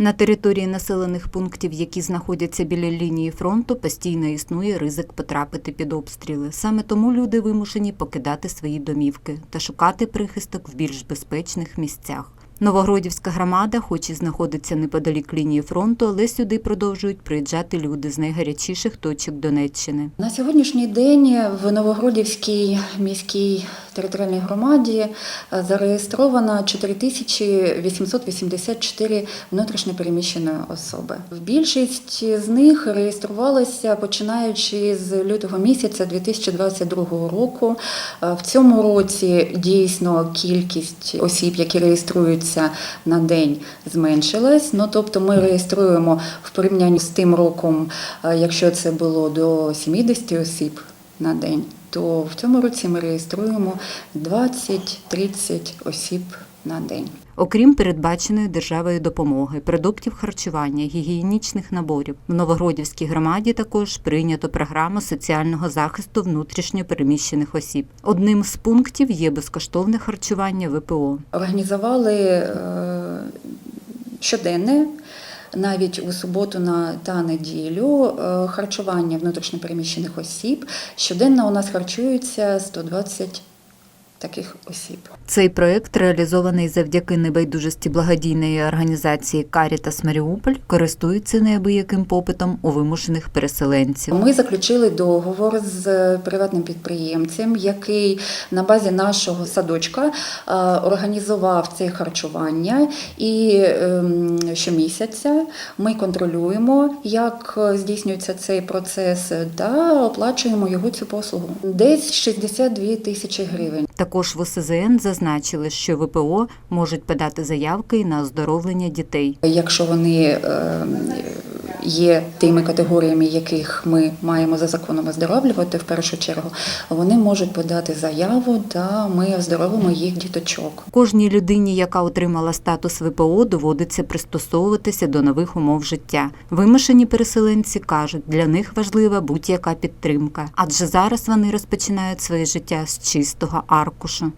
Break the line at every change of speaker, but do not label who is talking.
На території населених пунктів, які знаходяться біля лінії фронту, постійно існує ризик потрапити під обстріли. Саме тому люди вимушені покидати свої домівки та шукати прихисток в більш безпечних місцях. Новогродівська громада, хоч і знаходиться неподалік лінії фронту, але сюди продовжують приїжджати люди з найгарячіших точок Донеччини.
На сьогоднішній день в Новогродівській міській територіальній громаді е, зареєстровано 4884 внутрішньо переміщені особи. Більшість з них реєструвалися починаючи з лютого місяця 2022 року. Е, В цьому році дійсно кількість осіб, які реєструються на день, зменшилась. Ну тобто ми реєструємо в порівнянні з тим роком, е, якщо це було до 70 осіб на день, то в цьому році ми реєструємо 20-30 осіб на день.
Окрім передбаченої державою допомоги, продуктів харчування, гігієнічних наборів, в Новогродівській громаді також прийнято програму соціального захисту внутрішньо переміщених осіб. Одним з пунктів є безкоштовне харчування ВПО.
Організували е, щоденне. Навіть у суботу на та неділю е, харчування внутрішньопереміщених осіб. Щоденно у нас харчується 120 таких осіб.
Цей проект реалізований завдяки небайдужості благодійної організації Карітас Маріуполь, користується неабияким попитом у вимушених переселенців.
Ми заключили договор з приватним підприємцем, який на базі нашого садочка е, організував це харчування. І ем, щомісяця ми контролюємо, як здійснюється цей процес, та оплачуємо його цю послугу. Десь 62 тисячі гривень.
Також в ОСЗН зазначили, що ВПО можуть подати заявки на оздоровлення дітей.
Якщо вони е, є тими категоріями, яких ми маємо за законом оздоровлювати, в першу чергу, вони можуть подати заяву, та ми оздоровимо їх діточок.
Кожній людині, яка отримала статус ВПО, доводиться пристосовуватися до нових умов життя. Вимушені переселенці кажуть, для них важлива будь-яка підтримка, адже зараз вони розпочинають своє життя з чистого аркушу.